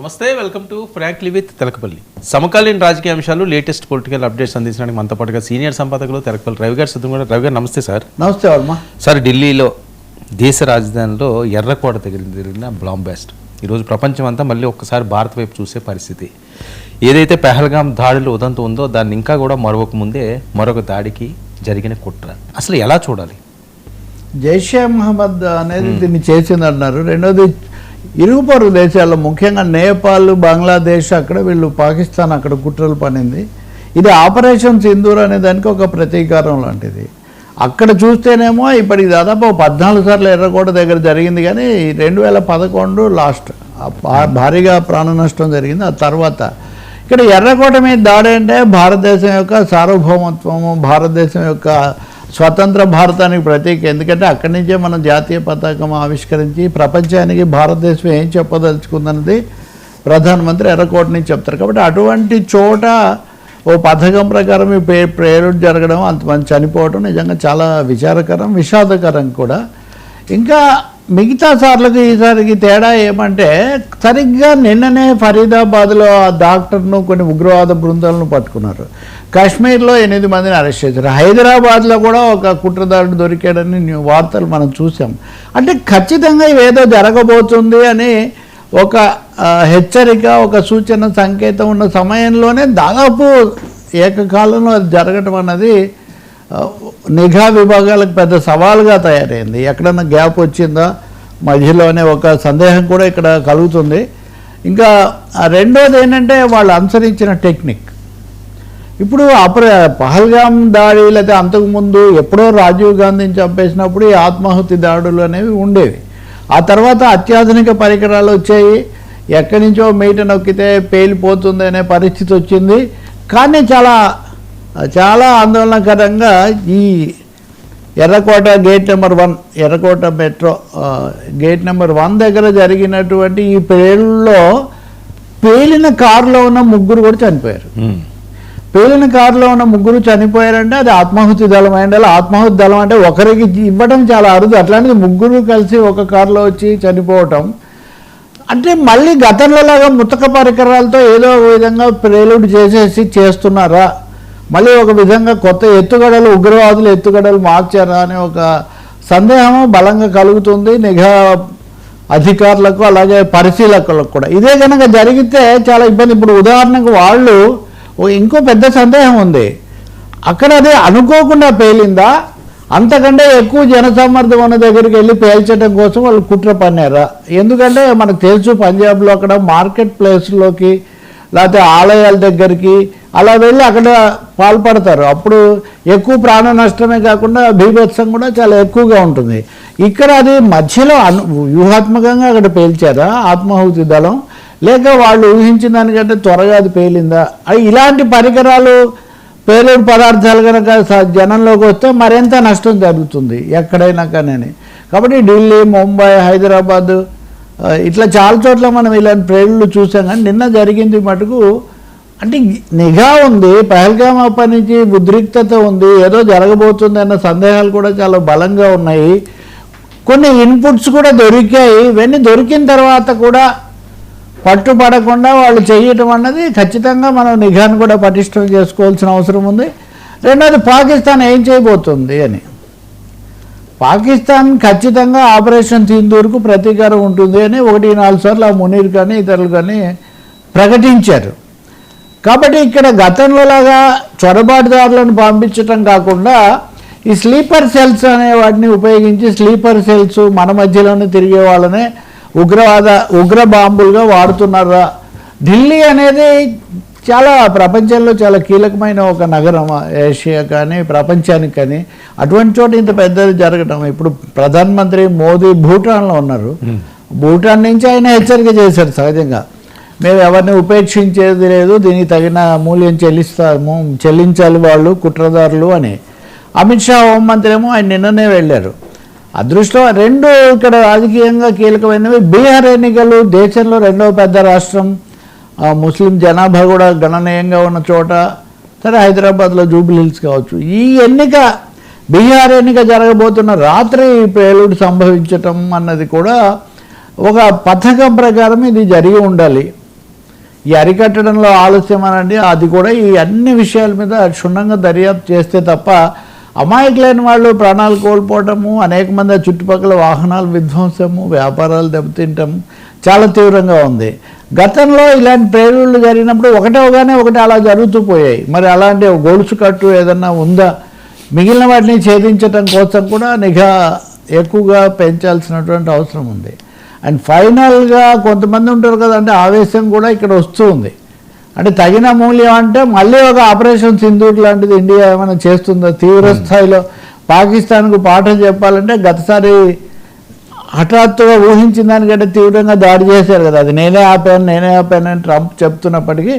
నమస్తే welcome to frankly with Telakapalli. సమకాలీన రాజకీయ అంశాలు లేటెస్ట్ పొలిటికల్ అప్డేట్స్ అందించడానికి మనతో పాటుగా సీనియర్ సంపాదకులు తెలకపల్లి రవి గారు సిద్ధం కూడా రవి గారు నమస్తే సార్. నమస్తే వర్మ సార్ ఢిల్లీలో దేశ రాజధానిలో ఎర్రకోట దగ్గర జరిగిన బ్లాంబ్ బ్లాస్ట్ ఈరోజు ప్రపంచం అంతా మళ్ళీ ఒక్కసారి భారత్ వైపు చూసే పరిస్థితి. ఏదైతే పెహల్గాం దాడిలో ఉదంతం ఉందో దాన్ని ఇంకా కూడా మరొక ముందే మరొక దాడికి జరిగిన కుట్ర. అసలు ఎలా చూడాలి? జైషే మహమ్మద్ అనేది దీన్ని చేసింది అంటున్నారు రెండోది ఇరుగు పొరుగు దేశాల్లో ముఖ్యంగా నేపాల్ బంగ్లాదేశ్ అక్కడ వీళ్ళు పాకిస్తాన్ అక్కడ కుట్రలు పనింది ఇది ఆపరేషన్ సింధూర్ అనే దానికి ఒక ప్రతీకారం లాంటిది. అక్కడ చూస్తేనేమో ఇప్పటికి దాదాపు పద్నాలుగు సార్లు ఎర్రకోట దగ్గర జరిగింది కానీ రెండు వేల పదకొండు లాస్ట్ భారీగా ప్రాణ నష్టం జరిగింది. ఆ తర్వాత ఇక్కడ ఎర్రకోట మీద దాడి అంటే భారతదేశం యొక్క సార్వభౌమత్వము భారతదేశం యొక్క స్వతంత్ర భారతానికి ప్రతీక. ఎందుకంటే అక్కడి నుంచే మనం జాతీయ పతాకం ఆవిష్కరించి ప్రపంచానికి భారతదేశం ఏం చెప్పదలుచుకుందన్నది ప్రధానమంత్రి ఎర్రకోట నుంచి చెప్తారు. కాబట్టి అటువంటి చోట ఓ పథకం ప్రకారం ఈ పే ప్రేరుడు జరగడం అంతమంది చనిపోవడం నిజంగా చాలా విచారకరం విషాదకరం కూడా. ఇంకా మిగతా సార్లకు ఈసారికి తేడా ఏమంటే సరిగ్గా నిన్ననే ఫరీదాబాద్లో ఆ డాక్టర్ను కొన్ని ఉగ్రవాద బృందాలను పట్టుకున్నారు. కాశ్మీర్లో ఎనిమిది మందిని అరెస్ట్ చేశారు. హైదరాబాద్లో కూడా ఒక కుట్రదారుడు దొరికాడని న్యూ- వార్తలు మనం చూసాం అంటే ఖచ్చితంగా ఇవేదో జరగబోతుంది అని ఒక హెచ్చరిక ఒక సూచన సంకేతం ఉన్న సమయంలోనే దాదాపు ఏకకాలంలో అది జరగటం అన్నది నిఘా విభాగాలకు పెద్ద సవాలుగా తయారైంది. ఎక్కడన్నా గ్యాప్ వచ్చిందా? మధ్యలోనే ఒక సందేహం కూడా ఇక్కడ కలుగుతుంది. ఇంకా ఆ రెండోది ఏంటంటే వాళ్ళు అనుసరించిన టెక్నిక్. ఇప్పుడు అప్ర పహల్గాం దాడి లేకపోతే అంతకుముందు ఎప్పుడో రాజీవ్ గాంధీని చంపేసినప్పుడు ఈ ఆత్మాహుతి దాడులు అనేవి ఉండేవి. ఆ తర్వాత అత్యాధునిక పరికరాలు వచ్చాయి. ఎక్కడి నుంచో మీట నొక్కితే పేలిపోతుంది అనే పరిస్థితి వచ్చింది. కానీ చాలా చాలా ఆందోళనకరంగా ఈ Errakota gate number one Errakota metro gate number one దగ్గర జరిగినటువంటి ఈ పేలుల్లో పేలిన కారులో ఉన్న ముగ్గురు కూడా చనిపోయారు. పేలిన కారులో ఉన్న ముగ్గురు చనిపోయారంటే అది ఆత్మాహుతి దళం అయిండాలి ఆత్మాహుతి దళం అంటే ఒకరికి ఇవ్వడం చాలా అరుదు. అట్లాంటిది ముగ్గురు కలిసి ఒక కారులో వచ్చి చనిపోవటం. అంటే మళ్ళీ గతంలో లాగా ముతక పరికరాలతో ఏదో విధంగా ప్రేలుడు చేసేసి చేస్తున్నారా? మళ్ళీ ఒక విధంగా కొత్త ఎత్తుగడలు ఉగ్రవాదులు ఎత్తుగడలు మార్చారా అనే ఒక సందేహం బలంగా కలుగుతుంది. నిఘా అధికారులకు అలాగే పరిశీలకులకు కూడా. ఇదే కనుక జరిగితే చాలా ఇబ్బంది. ఇప్పుడు ఉదాహరణకు వాళ్ళు ఇంకో పెద్ద సందేహం ఉంది. అక్కడ అదే అనుకోకుండా పేలిందా? అంతకంటే ఎక్కువ జనసమ్మర్దం ఉన్న దగ్గరికి వెళ్ళి పేల్చడం కోసం వాళ్ళు కుట్ర పన్నారా? ఎందుకంటే మనకు తెలుసు పంజాబ్లో అక్కడ మార్కెట్ ప్లేస్లోకి లేకపోతే ఆలయాల దగ్గరికి అలా వెళ్ళి అక్కడ పాల్పడతారు. అప్పుడు ఎక్కువ ప్రాణ నష్టమే కాకుండా బీభత్సం కూడా చాలా ఎక్కువగా ఉంటుంది. ఇక్కడ అది మధ్యలో అను వ్యూహాత్మకంగా అక్కడ పేల్చారా? ఆత్మాహుతి దళం? లేక వాళ్ళు ఊహించిన దానికంటే త్వరగా అది పేలిందా? అయి ఇలాంటి పరికరాలు పేలుడు పదార్థాలు కనుక జనంలోకి వస్తే మరింత నష్టం జరుగుతుంది ఎక్కడైనా కానీ కాబట్టి ఢిల్లీ ముంబై హైదరాబాద్ ఇట్లా చాలా చోట్ల మనం ఇలాంటి ప్రేళ్ళు చూసాం. కానీ నిన్న జరిగింది మటుకు అంటే నిఘా ఉంది పహల్గాం అప్పటి నుంచి ఉద్రిక్తత ఉంది ఏదో జరగబోతుంది అన్న సందేహాలు కూడా చాలా బలంగా ఉన్నాయి. కొన్ని ఇన్పుట్స్ కూడా దొరికాయి. ఇవన్నీ దొరికిన తర్వాత కూడా పట్టుపడకుండా వాళ్ళు చేయటం అన్నది ఖచ్చితంగా మనం నిఘాను కూడా పటిష్టం చేసుకోవాల్సిన అవసరం ఉంది. రెండోది పాకిస్తాన్ ఏం చేయబోతుంది అని. పాకిస్తాన్ ఖచ్చితంగా ఆపరేషన్ సింధూర్కు ప్రతీకారం ఉంటుంది అని ఒకటి నాలుగు సార్లు ఆ మునీర్ కానీ ఇతరులు కానీ ప్రకటించారు. కాబట్టి ఇక్కడ గతంలో లాగా చొరబాటుదారులను పంపించటం కాకుండా ఈ స్లీపర్ సెల్స్ అనే వాటిని ఉపయోగించి స్లీపర్ సెల్స్ మన మధ్యలోనే తిరిగే వాళ్ళనే ఉగ్రవాద ఉగ్ర బాంబులుగా వాడుతున్నారా? ఢిల్లీ అనేది చాలా ప్రపంచంలో చాలా కీలకమైన ఒక నగరం ఏషియా కానీ ప్రపంచానికి కానీ. అటువంటి చోట ఇంత పెద్దది జరగటం ఇప్పుడు ప్రధానమంత్రి మోదీ భూటాన్లో ఉన్నారు. భూటాన్ నుంచి ఆయన హెచ్చరిక చేశారు సహజంగా. మేము ఎవరిని ఉపేక్షించేది లేదు దీనికి తగిన మూల్యం చెల్లిస్తాము చెల్లించాలి వాళ్ళు కుట్రదారులు అని. అమిత్ షా హోంమంత్రి ఏమో ఆయన నిన్ననే వెళ్ళారు. అదృష్టం రెండు ఇక్కడ రాజకీయంగా కీలకమైనవి. బీహార్ ఎన్నికలు దేశంలో రెండవ పెద్ద రాష్ట్రం. ముస్లిం జనాభా కూడా గణనీయంగా ఉన్న చోట. సరే హైదరాబాద్లో జూబ్లీహిల్స్ కావచ్చు. ఈ ఎన్నిక బీహార్ ఎన్నిక జరగబోతున్న రాత్రి పేలుడు సంభవించటం అన్నది కూడా ఒక పథకం ప్రకారం ఇది జరిగి ఉండాలి. ఈ అరికట్టడంలో ఆలస్యం అనండి. అది కూడా ఈ అన్ని విషయాల మీద క్షుణ్ణంగా దర్యాప్తు చేస్తే తప్ప అమాయకులైన వాళ్ళు ప్రాణాలు కోల్పోవటము అనేక మంది చుట్టుపక్కల వాహనాలు విధ్వంసము వ్యాపారాలు దెబ్బతింటము చాలా తీవ్రంగా ఉంది. గతంలో ఇలాంటి ప్రేరులు జరిగినప్పుడు ఒకటవగానే ఒకటి అలా జరుగుతూ పోయాయి. మరి అలాంటి గొలుసు కట్టు ఏదన్నా ఉందా? మిగిలిన వాటిని ఛేదించటం కోసం కూడా నిఘా ఎక్కువగా పెంచాల్సినటువంటి అవసరం ఉంది. అండ్ ఫైనల్గా కొంతమంది ఉంటారు కదంటే ఆవేశం కూడా ఇక్కడ వస్తూ ఉంది. అంటే తగిన మూల్యం అంటే మళ్ళీ ఒక ఆపరేషన్ సింధూర్ లాంటిది ఇండియా ఏమైనా చేస్తుందో? తీవ్ర స్థాయిలో పాకిస్తాన్కు పాఠం చెప్పాలంటే గతసారి హఠాత్తుగా ఊహించిన దానికంటే తీవ్రంగా దాడి చేశారు కదా. అది నేనే ఆపాను నేనే ఆపాను అని ట్రంప్ చెప్తున్నప్పటికీ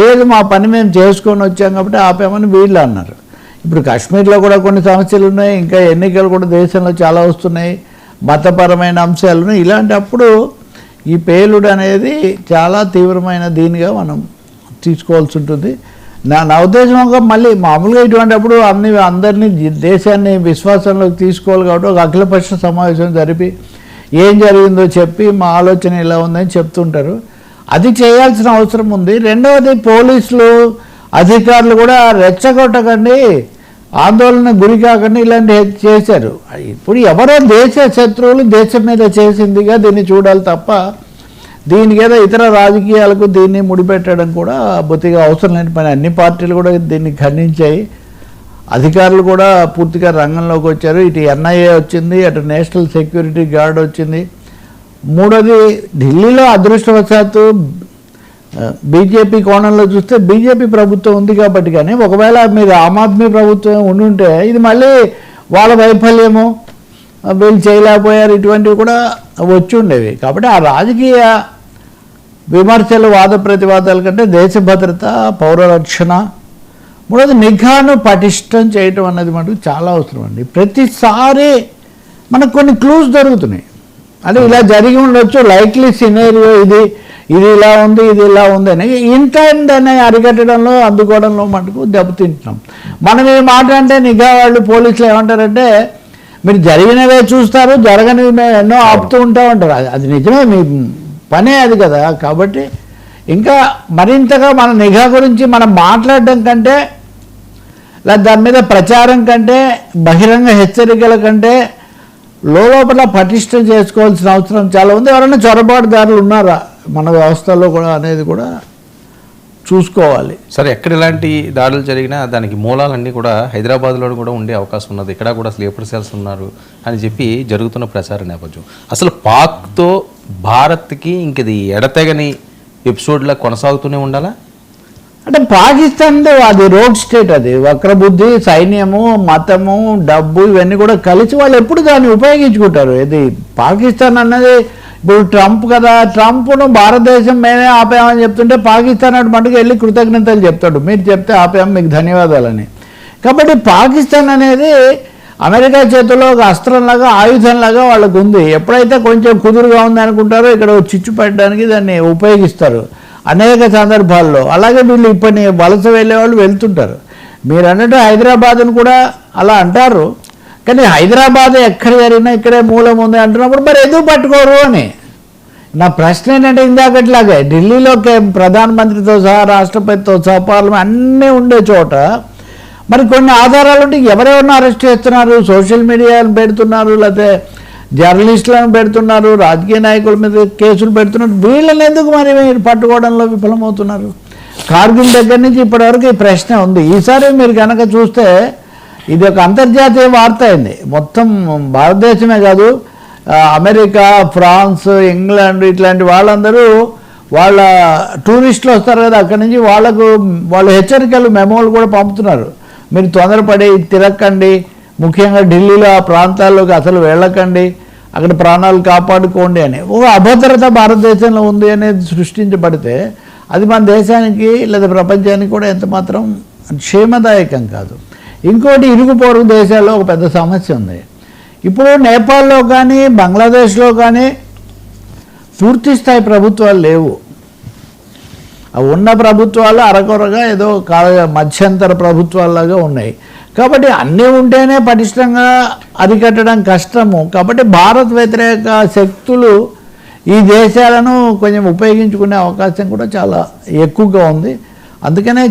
లేదు మా పని మేము చేసుకొని వచ్చాం కాబట్టి ఆపామని వీళ్ళు అన్నారు. ఇప్పుడు కాశ్మీర్లో కూడా కొన్ని సమస్యలు ఉన్నాయి ఇంకా ఎన్నికలు కూడా దేశంలో చాలా వస్తున్నాయి. మతపరమైన అంశాలను ఇలాంటప్పుడు ఈ పేలుడు అనేది చాలా తీవ్రమైన దీనిగా మనం తీసుకోవాల్సి ఉంటుంది. నా నా ఒక మళ్ళీ మామూలుగా ఇటువంటిప్పుడు అన్ని అందరినీ దేశాన్ని విశ్వాసంలోకి తీసుకోవాలి కాబట్టి ఒక అఖిలపక్ష సమావేశం జరిపి ఏం జరిగిందో చెప్పి మా ఆలోచన ఇలా ఉందని చెప్తుంటారు. అది చేయాల్సిన అవసరం ఉంది. రెండవది పోలీసులు అధికారులు కూడా రెచ్చగొట్టకండి. ఆందోళన గురి కాకుండా ఇలాంటి చేశారు. ఇప్పుడు ఎవరో దేశ శత్రువులు దేశం మీద చేసిందిగా దీన్ని చూడాలి తప్ప దీనికి ఇతర రాజకీయాలకు దీన్ని ముడిపెట్టడం కూడా బొత్తిగా అవసరం లేని పని. అన్ని పార్టీలు కూడా దీన్ని ఖండించాయి. అధికారులు కూడా పూర్తిగా రంగంలోకి వచ్చారు. ఇటు ఎన్ఐఏ వచ్చింది అటు నేషనల్ సెక్యూరిటీ గార్డ్ వచ్చింది. మూడోది ఢిల్లీలో అదృష్టవశాత్తు బీజేపీ కోణంలో చూస్తే బీజేపీ ప్రభుత్వం ఉంది కాబట్టి కానీ ఒకవేళ మీరు ఆమ్ ఆద్మీ ప్రభుత్వం ఉండుంటే ఇది మళ్ళీ వాళ్ళ వైఫల్యము వీళ్ళు చేయలేకపోయారు ఇటువంటివి కూడా వచ్చి ఉండేవి. కాబట్టి ఆ రాజకీయ విమర్శలు వాద ప్రతివాదాల కంటే దేశ భద్రత పౌర రక్షణ మూడోది నిఘాను పటిష్టం చేయటం అన్నది మనకు చాలా అవసరం అండి. ప్రతిసారి మనకు కొన్ని క్లూస్ దొరుకుతున్నాయి. అంటే ఇలా జరిగి ఉండొచ్చు లైక్లీ సినేరియో ఇది ఇది ఇలా ఉంది ఇది ఇలా ఉంది అని ఇంటెండ్ అనే అరికట్టడంలో అందుకోవడంలో మటుకు దెబ్బతింటున్నాం. మనం ఏ మాట అంటే నిఘా వాళ్ళు పోలీసులు ఏమంటారంటే మీరు జరిగినవే చూస్తారు జరగనివి మేము ఎన్నో ఆపుతూ ఉంటా ఉంటారు అది- అది నిజమే మీ పనే అది కదా. కాబట్టి ఇంకా మరింతగా మన నిఘా గురించి మనం మాట్లాడడం కంటే లేదా దాని మీద ప్రచారం కంటే బహిరంగ హెచ్చరికల కంటే లోపల పటిష్టం చేసుకోవాల్సిన అవసరం చాలా ఉంది. ఎవరైనా చొరబాటుదారులు ఉన్నారా? మన వ్యవస్థలో కూడా అనేది కూడా చూసుకోవాలి. సరే ఎక్కడ ఇలాంటి దాడులు జరిగినా దానికి మూలాలన్నీ కూడా హైదరాబాద్లో కూడా ఉండే అవకాశం ఉన్నది. ఇక్కడ కూడా స్లీపర్ సెల్స్ ఉన్నారు అని చెప్పి జరుగుతున్న ప్రచార నేపథ్యం. అసలు పాక్తో భారత్కి ఇంక ఇది ఎడతెగని ఎపిసోడ్లా కొనసాగుతూనే ఉండాలా? అంటే పాకిస్తాన్ అది రోడ్ స్టేట్ అది. వక్రబుద్ధి సైన్యము మతము డబ్బు ఇవన్నీ కూడా కలిసి వాళ్ళు ఎప్పుడు దాన్ని ఉపయోగించుకుంటారు? ఇది పాకిస్తాన్ అన్నది ఇప్పుడు ట్రంప్ కదా ట్రంప్ను భారతదేశం మేమే ఆపామని చెప్తుంటే పాకిస్తాన్ అటు మటుకు వెళ్ళి కృతజ్ఞతలు చెప్తాడు. మీరు చెప్తే ఆపాము మీకు ధన్యవాదాలని. కాబట్టి పాకిస్తాన్ అనేది అమెరికా చేతిలో ఒక అస్త్రంలాగా ఆయుధంలాగా వాళ్ళకు ఉంది. ఎప్పుడైతే కొంచెం కుదురుగా ఉంది అనుకుంటారో ఇక్కడ చిచ్చు పెట్టడానికి దాన్ని ఉపయోగిస్తారు అనేక సందర్భాల్లో. అలాగే వీళ్ళు ఇప్పటి వలస వెళ్ళే వాళ్ళు వెళ్తుంటారు. మీరు అన్నట్టు హైదరాబాద్ను కూడా అలా అంటారు. కానీ హైదరాబాద్ ఎక్కడ జరిగినా ఇక్కడే మూలం ఉంది అంటున్నప్పుడు మరి ఎందుకు పట్టుకోరు అని. నా ప్రశ్న ఏంటంటే ఇందాకట్లాగే ఢిల్లీలో ప్రధానమంత్రితో సహా రాష్ట్రపతితో సహా పార్లమెంట్ అన్నీ ఉండే చోట మరి కొన్ని ఆధారాలు ఉంటే ఎవరెవరిని అరెస్ట్ చేస్తున్నారు? సోషల్ మీడియాను పెడుతున్నారు లేకపోతే జర్నలిస్టులను పెడుతున్నారు రాజకీయ నాయకుల మీద కేసులు పెడుతున్నారు. వీళ్ళని ఎందుకు మరి మీరు పట్టుకోవడంలో విఫలమవుతున్నారు? కార్గిల్ దగ్గర నుంచి ఇప్పటివరకు ఈ ప్రశ్న ఉంది. ఈసారి మీరు కనుక చూస్తే ఇది ఒక అంతర్జాతీయ వార్త అయింది. మొత్తం భారతదేశమే కాదు అమెరికా ఫ్రాన్స్ ఇంగ్లాండ్ ఇట్లాంటి వాళ్ళందరూ వాళ్ళ టూరిస్టులు వస్తారు కదా అక్కడి నుంచి వాళ్ళకు వాళ్ళు హెచ్చరికలు మెమోలు కూడా పంపుతున్నారు. మీరు తొందరపడి తిరక్కండి. ముఖ్యంగా ఢిల్లీలో ఆ ప్రాంతాల్లోకి అసలు వెళ్ళకండి. అక్కడ ప్రాణాలు కాపాడుకోండి అని. ఒక అభద్రత భారతదేశంలో ఉంది అనేది సృష్టించబడితే అది మన దేశానికి లేదా ప్రపంచానికి కూడా ఎంత మాత్రం క్షేమదాయకం కాదు. ఇంకోటి ఇరుగు పొరుగు దేశాల్లో ఒక పెద్ద సమస్య ఉంది. ఇప్పుడు నేపాల్లో కానీ బంగ్లాదేశ్లో కానీ పూర్తి స్థాయి ప్రభుత్వాలు లేవు. ఉన్న ప్రభుత్వాలు అరకొరగా ఏదో కాల మధ్యంతర ప్రభుత్వాల్లాగా ఉన్నాయి. కాబట్టి అన్నీ ఉంటేనే పటిష్టంగా అరికట్టడం కష్టము. కాబట్టి భారత్ వ్యతిరేక శక్తులు ఈ దేశాలను కొంచెం ఉపయోగించుకునే అవకాశం కూడా చాలా ఎక్కువగా ఉంది. అందుకనే